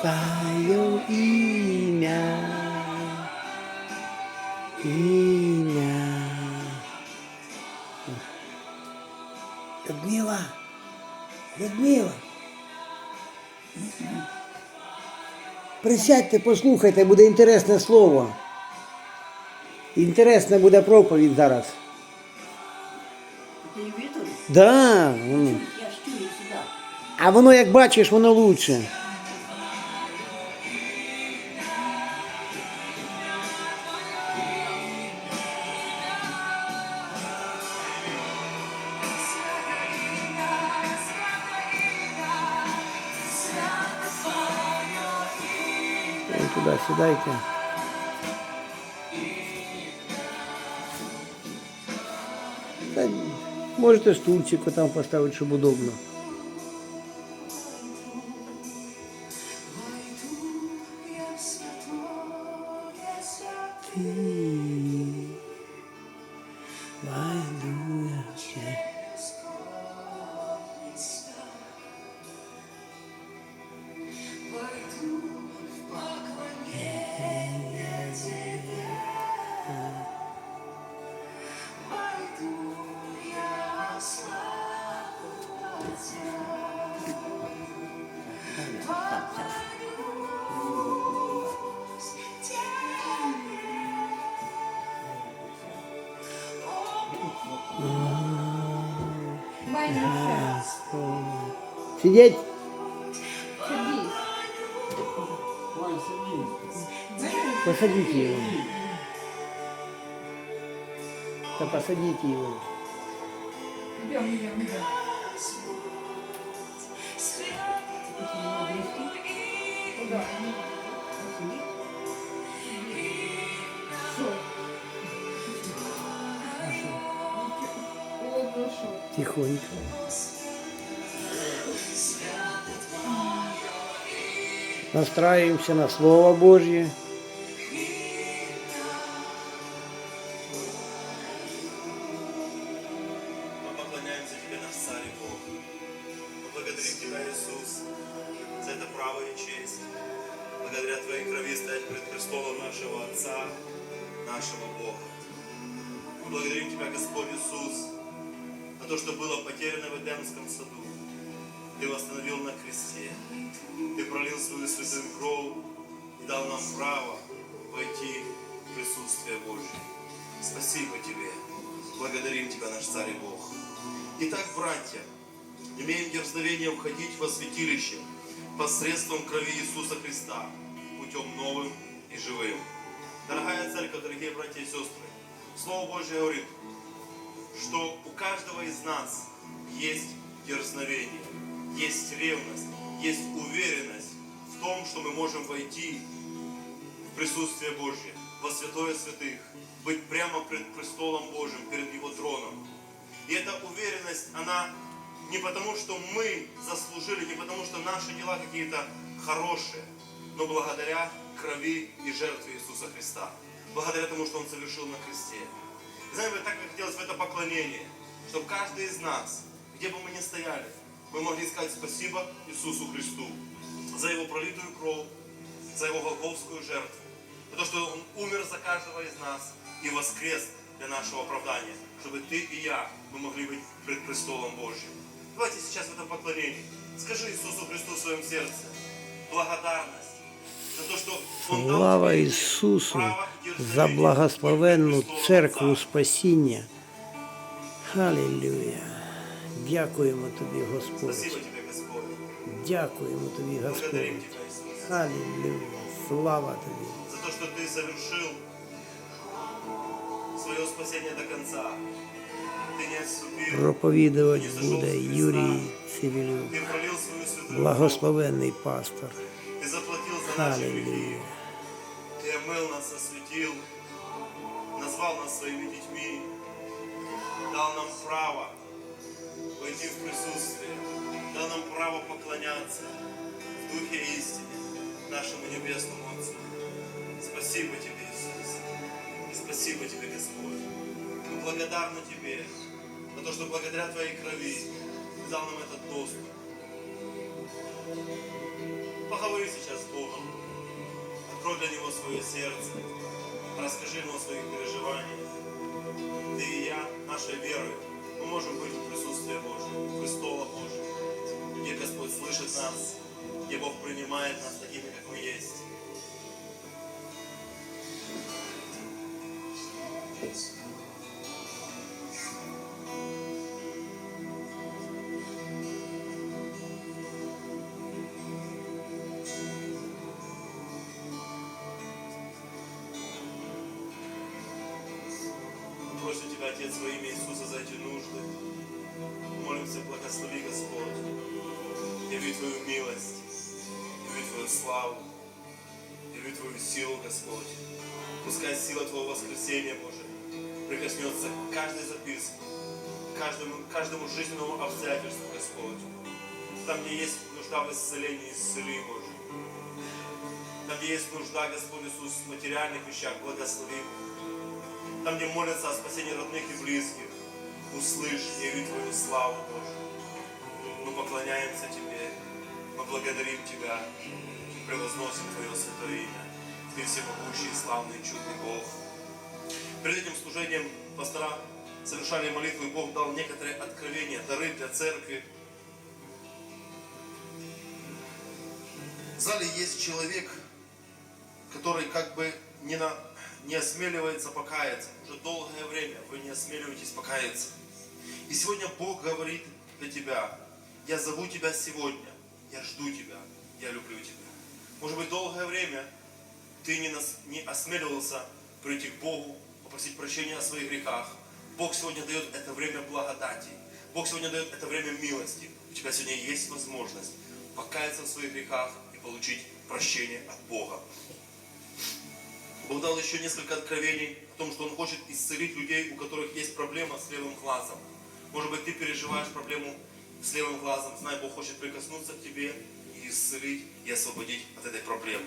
Твое имя, имя. Людмила, Людмила. Присядьте, послухайте, буде інтересне слово. Інтересна буде проповідь зараз. Ти не віриш? Да. воно. Я ж чую сюди. А воно, як бачиш, воно лучше. Сідайте. Та можете стульчик там поставити, щоб удобно. Ти байдуже. Сидеть. Посадите его. Да посадите его. Идем, идем, идем. Куда? Что? Твоей крови стоять пред престолом нашего Бога. Мы благодарим Тебя, Господь Иисус, то, что было потеряно в Эдемском саду. Ты восстановил на кресте. Ты пролил свою святую кровь и дал нам право войти в присутствие Божье. Спасибо Тебе. Благодарим Тебя, наш Царь и Бог. Итак, братья, имеем дерзновение входить во святилище посредством крови Иисуса Христа, путем новым и живым. Дорогая церковь, дорогие братья и сестры, Слово Божье говорит, что у каждого из нас есть дерзновение, есть ревность, есть уверенность в том, что мы можем войти в присутствие Божье, во святое святых, быть прямо пред престолом Божьим, перед Его троном. И эта уверенность, она не потому, что мы заслужили, не потому, что наши дела какие-то хорошие, но благодаря крови и жертве Иисуса Христа. Благодаря тому, что Он совершил на кресте. Знаете, так бы хотелось в это поклонение, чтобы каждый из нас, где бы мы ни стояли, мы могли сказать спасибо Иисусу Христу за Его пролитую кровь, за Его голговскую жертву, за то, что Он умер за каждого из нас и воскрес для нашего оправдания, чтобы ты и я, мы могли быть пред престолом Божьим. Давайте сейчас в этом поклонении скажи Иисусу Христу в своем сердце благодарность Слава тебе Ісусу право за дерзновения благословенну пред престолом церкву Отца. спасіння. Халілюя. Дякуємо тобі, Господь. Спасибо тебе, Господь. Дякуємо тобі, Благодарим Господь. тебя, Иисус, Халілюя. Слава тобі. за то, что ты совершил свое спасение до конца. Ты не отступил. Проповідувати буде Юрій Цивілюк, Ты пролил свою святую благословенний пастор. Кровь. Ты омыл нас, осветил, назвал нас своими детьми, дал нам право войти в присутствие, дал нам право поклоняться в духе истине нашему Небесному Отцу. Спасибо Тебе, Иисус. Спасибо Тебе, Господь. Мы благодарны Тебе за то, что благодаря Твоей крови Ты дал нам этот доступ. Поговори сейчас с Богом. Открой для Него свое сердце. Расскажи Ему о своих переживаниях. Ты и я, Отец, во имя Иисуса за эти нужды. Молимся, благослови Господь. Яви Твою милость, яви Твою славу, яви Твою силу, Господь. Пускай сила Твоего воскресения, Боже, прикоснется к каждой записке, каждому, каждому жизненному обстоятельству, Господь. Там, где есть нужда в исцелении, исцели, Боже. Там, где есть нужда, Господь Иисус, в материальных вещах, благослови. Там, где молятся о спасении родных и близких, услышь яви Твою славу, Боже. Мы поклоняемся Тебе, мы благодарим Тебя, превозносим Твое святое имя. Ты всемогущий, славный, чудный Бог. Перед этим служением пастора совершали молитву, и Бог дал некоторые откровения, дары для церкви. В зале есть человек, который как бы не, на, не осмеливается покаяться. Уже долгое время вы не осмеливаетесь покаяться. И сегодня Бог говорит для тебя, я зову тебя сегодня, я жду тебя, я люблю тебя. Может быть, долгое время ты не, нас, не осмеливался прийти к Богу, попросить прощения о своих грехах. Бог сегодня дает это время благодати. Бог сегодня дает это время милости. У тебя сегодня есть возможность покаяться в своих грехах и получить прощение от Бога. Бог дал еще несколько откровений о том, что Он хочет исцелить людей, у которых есть проблема с левым глазом. Может быть, ты переживаешь проблему с левым глазом. Знай, Бог хочет прикоснуться к тебе и исцелить, и освободить от этой проблемы.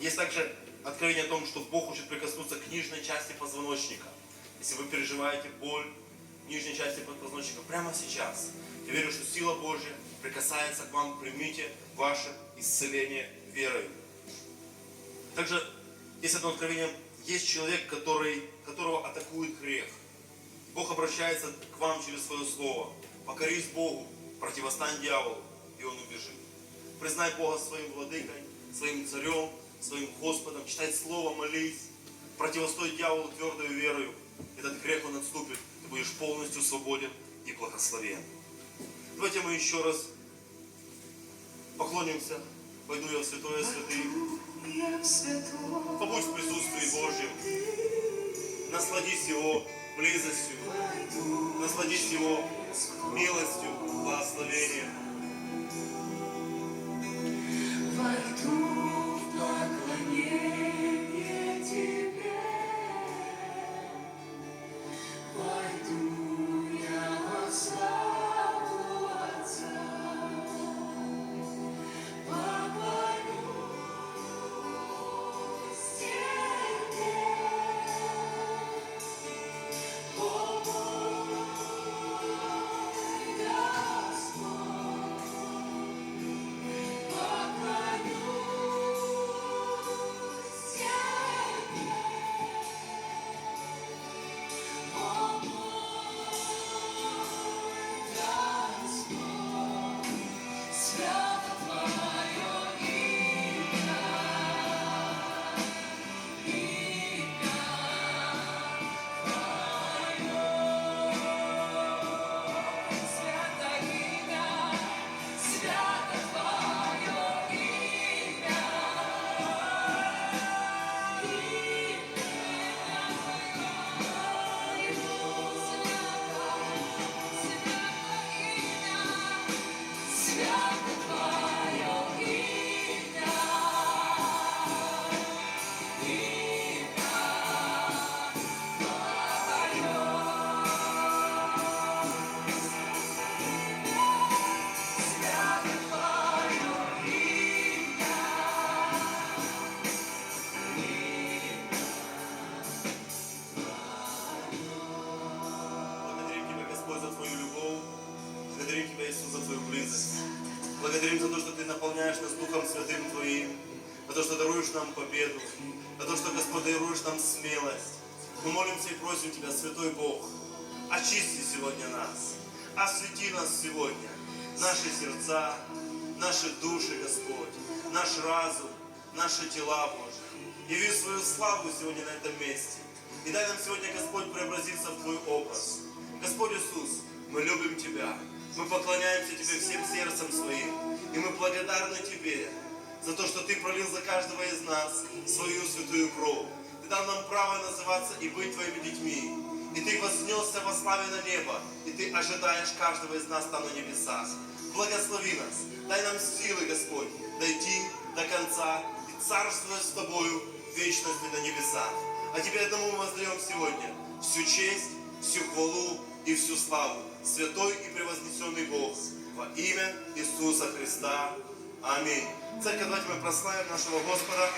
Есть также откровение о том, что Бог хочет прикоснуться к нижней части позвоночника. Если вы переживаете боль в нижней части позвоночника прямо сейчас, я верю, что сила Божья прикасается к вам, примите ваше исцеление верой. Также есть одно откровение, есть человек, который, которого атакует грех. Бог обращается к вам через свое слово. Покорись Богу, противостань дьяволу, и он убежит. Признай Бога своим владыкой, своим царем, своим Господом. Читай Слово, молись. Противостой дьяволу твердою верою. Этот грех он отступит. Ты будешь полностью свободен и благословен. Давайте мы еще раз поклонимся. Пойду я в святое святых. Побудь в присутствии Божьем. Насладись Его близостью. Насладись Его милостью, благословением. За то, что даруешь нам победу, за то, что, Господь, даруешь нам смелость. Мы молимся и просим Тебя, Святой Бог, очисти сегодня нас, освети нас сегодня, наши сердца, наши души, Господь, наш разум, наши тела, Боже. Яви свою славу сегодня на этом месте. И дай нам сегодня, Господь, преобразиться в Твой образ. Господь Иисус, мы любим Тебя. Мы поклоняемся Тебе всем сердцем своим. И мы благодарны Тебе за то, что Ты пролил за каждого из нас свою святую кровь. Ты дал нам право называться и быть Твоими детьми. И Ты вознесся во славе на небо. И Ты ожидаешь каждого из нас там на небесах. Благослови нас. Дай нам силы, Господь, дойти до конца и царствовать с Тобою в вечности на небесах. А Тебе одному мы воздаем сегодня всю честь, всю хвалу и всю славу. Святой и превознесенный Бог, во имя Иисуса Христа. Аминь. Церковь, давайте мы прославим нашего Господа.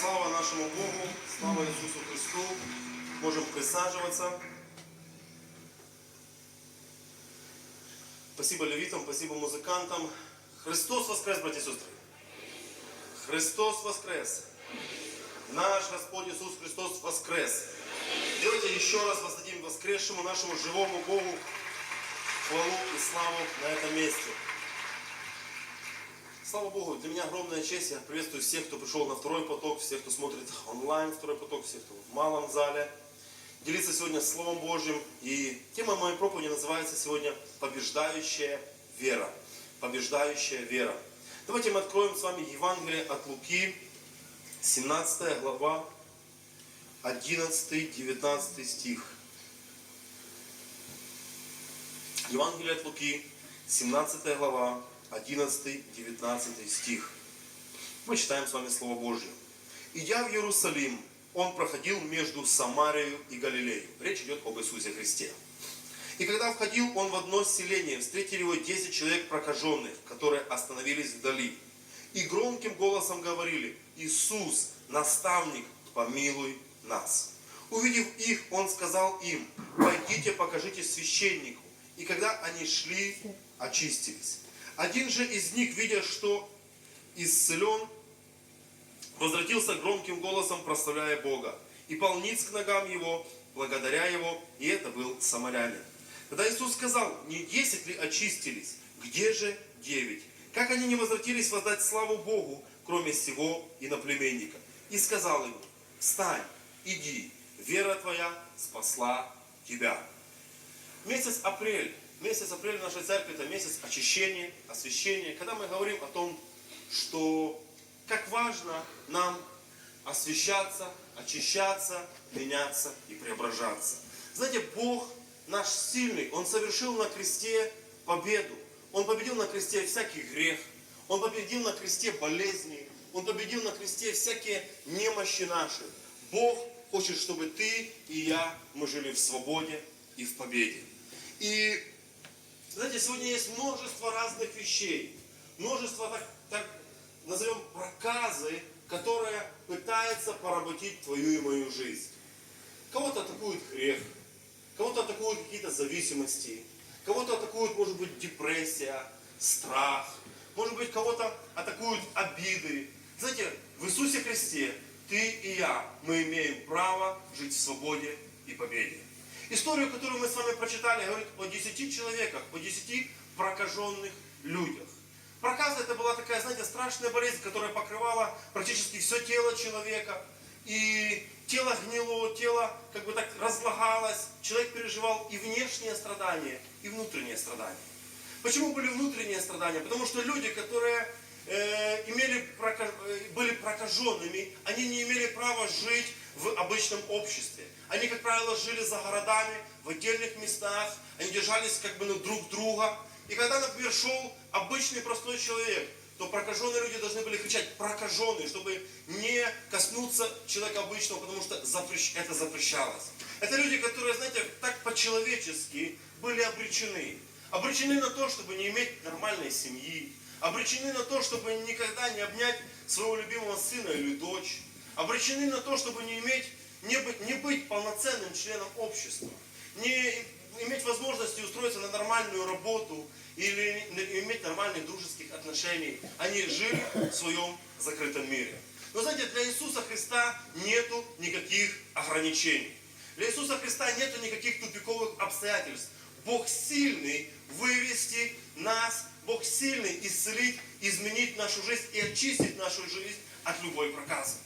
Слава нашему Богу, слава Иисусу Христу. Можем присаживаться. Спасибо левитам, спасибо музыкантам. Христос воскрес, братья и сестры. Христос воскрес. Наш Господь Иисус Христос воскрес. Давайте еще раз воздадим воскресшему нашему живому Богу хвалу и славу на этом месте. Слава Богу, для меня огромная честь. Я приветствую всех, кто пришел на второй поток, всех, кто смотрит онлайн второй поток, всех, кто в малом зале. Делиться сегодня Словом Божьим. И тема моей проповеди называется сегодня «Побеждающая вера». Побеждающая вера. Давайте мы откроем с вами Евангелие от Луки, 17 глава, 11-19 стих. Евангелие от Луки, 17 глава, 11-19 стих. Мы читаем с вами Слово Божье. Идя в Иерусалим, он проходил между Самарией и Галилеей. Речь идет об Иисусе Христе. И когда входил он в одно селение, встретили его 10 человек прокаженных, которые остановились вдали. И громким голосом говорили, Иисус, наставник, помилуй нас. Увидев их, он сказал им, пойдите покажите священнику. И когда они шли, очистились. Один же из них, видя, что исцелен, возвратился громким голосом, прославляя Бога. И пал к ногам его, благодаря его, и это был самарянин. Тогда Иисус сказал, не десять ли очистились, где же девять? Как они не возвратились воздать славу Богу, кроме сего иноплеменника? И сказал ему, встань, иди, вера твоя спасла тебя. Месяц апрель, месяц апрель в нашей церкви это месяц очищения, освящения, когда мы говорим о том, что как важно нам освещаться, очищаться, меняться и преображаться. Знаете, Бог наш сильный, Он совершил на кресте победу. Он победил на кресте всякий грех. Он победил на кресте болезни. Он победил на кресте всякие немощи наши. Бог хочет, чтобы ты и я, мы жили в свободе и в победе. И, знаете, сегодня есть множество разных вещей. Множество, так, так назовем, проказы, которые пытаются поработить твою и мою жизнь. Кого-то атакует грех, Кого-то атакуют какие-то зависимости, кого-то атакует, может быть, депрессия, страх, может быть, кого-то атакуют обиды. Знаете, в Иисусе Христе ты и я, мы имеем право жить в свободе и победе. Историю, которую мы с вами прочитали, говорит о десяти человеках, о десяти прокаженных людях. Проказа это была такая, знаете, страшная болезнь, которая покрывала практически все тело человека. И тело гнило, тело как бы так разлагалось. Человек переживал и внешние страдания, и внутренние страдания. Почему были внутренние страдания? Потому что люди, которые э, имели, э, были прокаженными, они не имели права жить в обычном обществе. Они, как правило, жили за городами, в отдельных местах, они держались как бы ну, друг друга. И когда, например, шел обычный простой человек, то прокаженные люди должны были кричать прокаженные, чтобы не коснуться человека обычного, потому что запрещ... это запрещалось. Это люди, которые, знаете, так по-человечески были обречены. Обречены на то, чтобы не иметь нормальной семьи. Обречены на то, чтобы никогда не обнять своего любимого сына или дочь. Обречены на то, чтобы не иметь не быть, не быть полноценным членом общества, не иметь возможности устроиться на нормальную работу или иметь нормальных дружеских отношений. Они жили в своем закрытом мире. Но знаете, для Иисуса Христа нету никаких ограничений. Для Иисуса Христа нету никаких тупиковых обстоятельств. Бог сильный вывести нас, Бог сильный исцелить, изменить нашу жизнь и очистить нашу жизнь от любой проказы.